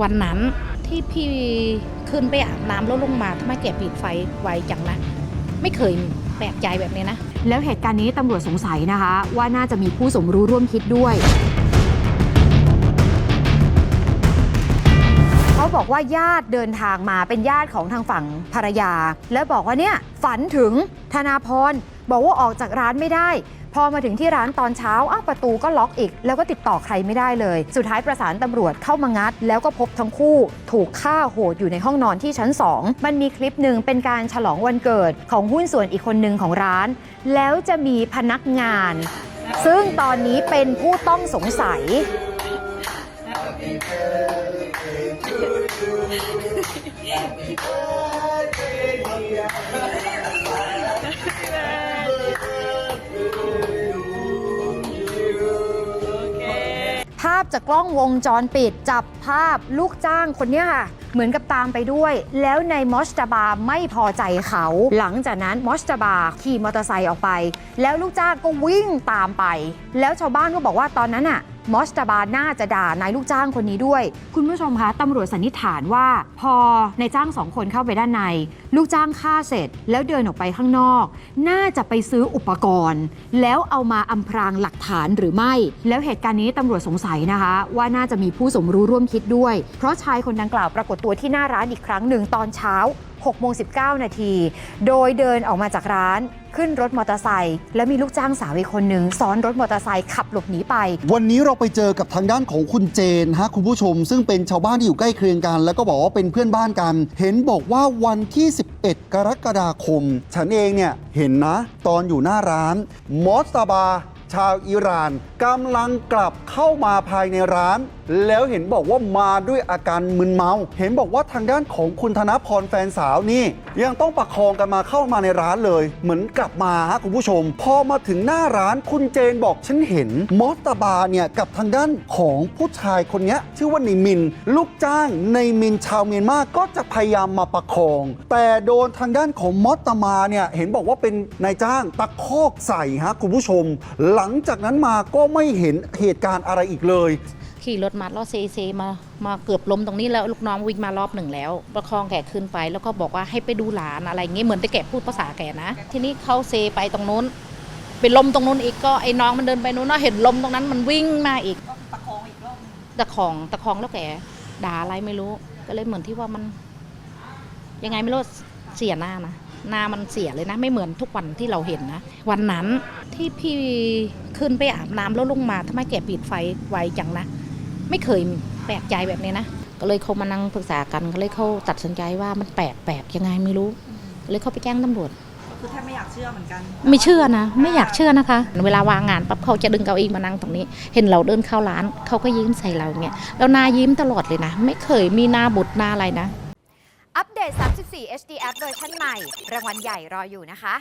วันนั้นที่พี่ขึ้นไปอาบน้ำแล้วลงมาทำไมแกปิดไฟไวจังนะ ไม่เคยแปลกใจแบบนี้นะ แล้วเหตุการณ์นี้ตำรวจสงสัยนะคะ ว่าน่าจะมีผู้สมรู้ร่วมคิดด้วยเขาบอกว่าญาติเดินทางมาเป็นญาติของทางฝั่งภรรยา แล้วบอกว่าเนี่ยฝันถึงธนาพร บอกว่าออกจากร้านไม่ได้ พอมาถึงที่ร้านตอนเช้าอ้าวประตูก็ล็อกอีก แล้วก็ติดต่อใครไม่ได้เลย สุดท้ายประสานตำรวจเข้ามางัด แล้วก็พบทั้งคู่ ถูกฆ่าโหดอยู่ในห้องนอนที่ชั้น 2 มันมีคลิปหนึ่งเป็นการฉลองวันเกิดของหุ้นส่วนอีกคนหนึ่งของร้าน แล้วจะมีพนักงาน ซึ่งตอนนี้เป็นผู้ต้องสงสัย พจากกล้องวงจรปิด จับภาพลูกจ้างคนนี้ค่ะ เหมือนกับตามไปด้วย แล้วในมอสตาบาไม่พอใจเขา หลังจากนั้นมอสตาบาขี่มอเตอร์ไซค์ออกไป แล้วลูกจ้างก็วิ่งตามไป แล้วชาวบ้านก็บอกว่าตอนนั้นอะ มอสตาบาน่าจะด่านายลูกจ้างคนนี้ด้วย คุณผู้ชมคะตำรวจสันนิษฐานว่า พอนายจ้างสองคนเข้าไปด้านใน ลูกจ้างฆ่าเสร็จ แล้วเดินออกไปข้างนอก น่าจะไปซื้ออุปกรณ์ แล้วเอามาอำพรางหลักฐานหรือไม่ แล้วเหตุการณ์นี้ตำรวจสงสัยนะคะ ว่าน่าจะมีผู้สมรู้ร่วมคิดด้วย เพราะชายคนดังกล่าวปรากฏตัวที่หน้าร้านอีกครั้งหนึ่งตอนเช้า 6โมง19 นาที โดยเดินออกมาจากร้านขึ้นรถมอเตอร์ไซค์แล้วมีลูกจ้างสาวอีกคนหนึ่งซ้อนรถมอเตอร์ไซค์ขับหลบหนีไป วันนี้เราไปเจอกับทางด้านของคุณเจนฮะคุณผู้ชม ซึ่งเป็นชาวบ้านที่อยู่ใกล้เคียงกัน แล้วก็บอกว่าเป็นเพื่อนบ้านกัน เห็นบอกว่าวันที่ 11 กรกฎาคม ฉันเองเนี่ยเห็นนะ ตอนอยู่หน้าร้านมอสตาบา ชาวอิหร่านกำลังกลับเข้ามาภายในร้านแล้วเห็นบอกว่ามาด้วยอาการมึนเมา เห็นบอกว่าทางด้านของคุณธนพรแฟนสาวนี่ ยังต้องประคองกันมาเข้ามาในร้านเลย เหมือนกลับมาฮะคุณผู้ชม พอมาถึงหน้าร้านคุณเจนบอกฉันเห็นมอสตาบาเนี่ยกับทางด้านของผู้ชายคนนี้ชื่อว่าในมิน ลูกจ้างในมินชาวเมียนมาก็จะพยายามมาประคอง แต่โดนทางด้านของมอสตามาเนี่ยเห็นบอกว่าเป็นนายจ้างตะคอกใส่ฮะคุณผู้ชม หลังจากนั้นมาก็ไม่เห็นเหตุการณ์อะไรอีกเลย ขี่รถมาล้อเซเซมามาเกือบล้มตรงนี้แล้วลูกน้องวิ่งมารอบหนึ่งแล้ว ประคองแกขึ้นไปแล้วก็บอกว่าให้ไปดูหลานอะไรเงี้ยเหมือนแต่แกพูดภาษาแกนะ ทีนี้เขาเซไปตรงนู้นไปล้มตรงนู้นอีกก็ไอ้น้องมันเดินไปนู้นเนาะเห็นล้มตรงนั้นมันวิ่งมาอีกตะคองอีกรอบตะคองตะคองแล้วแกด่าอะไรไม่รู้ ก็เลยเหมือนที่ว่ามัน ยังไงไม่รู้เสียหน้านะหน้ามันเสียเลยนะ ไม่เหมือนทุกวันที่เราเห็นนะ วันนั้นที่พี่ขึ้นไปอาบน้ำแล้วลงมาทำไมแกปิดไฟไวจังนะ ไม่เคยแปลกใจแบบนี้นะ ก็เลยเขามานั่งปรึกษากันก็เลยเขาตัดสินใจว่ามันแปลกแปลกยังไงไม่รู้ก็เลยเขาไปแจ้งตำรวจคือแทบไม่อยากเชื่อเหมือนกัน ไม่เชื่อนะ ไม่อยากเชื่อนะคะ เวลาวางงานปั๊บเขาจะดึงเก้าอี้มานั่งตรงนี้ เห็นเราเดินเข้าร้านเขาก็ยิ้มใส่เราเนี่ยแล้วหน้ายิ้มตลอดเลยนะ ไม่เคยมีหน้าบุดหน้าอะไรนะ อัปเดต 34 HD App เวอร์ชันใหม่ รางวัลใหญ่รออยู่นะคะ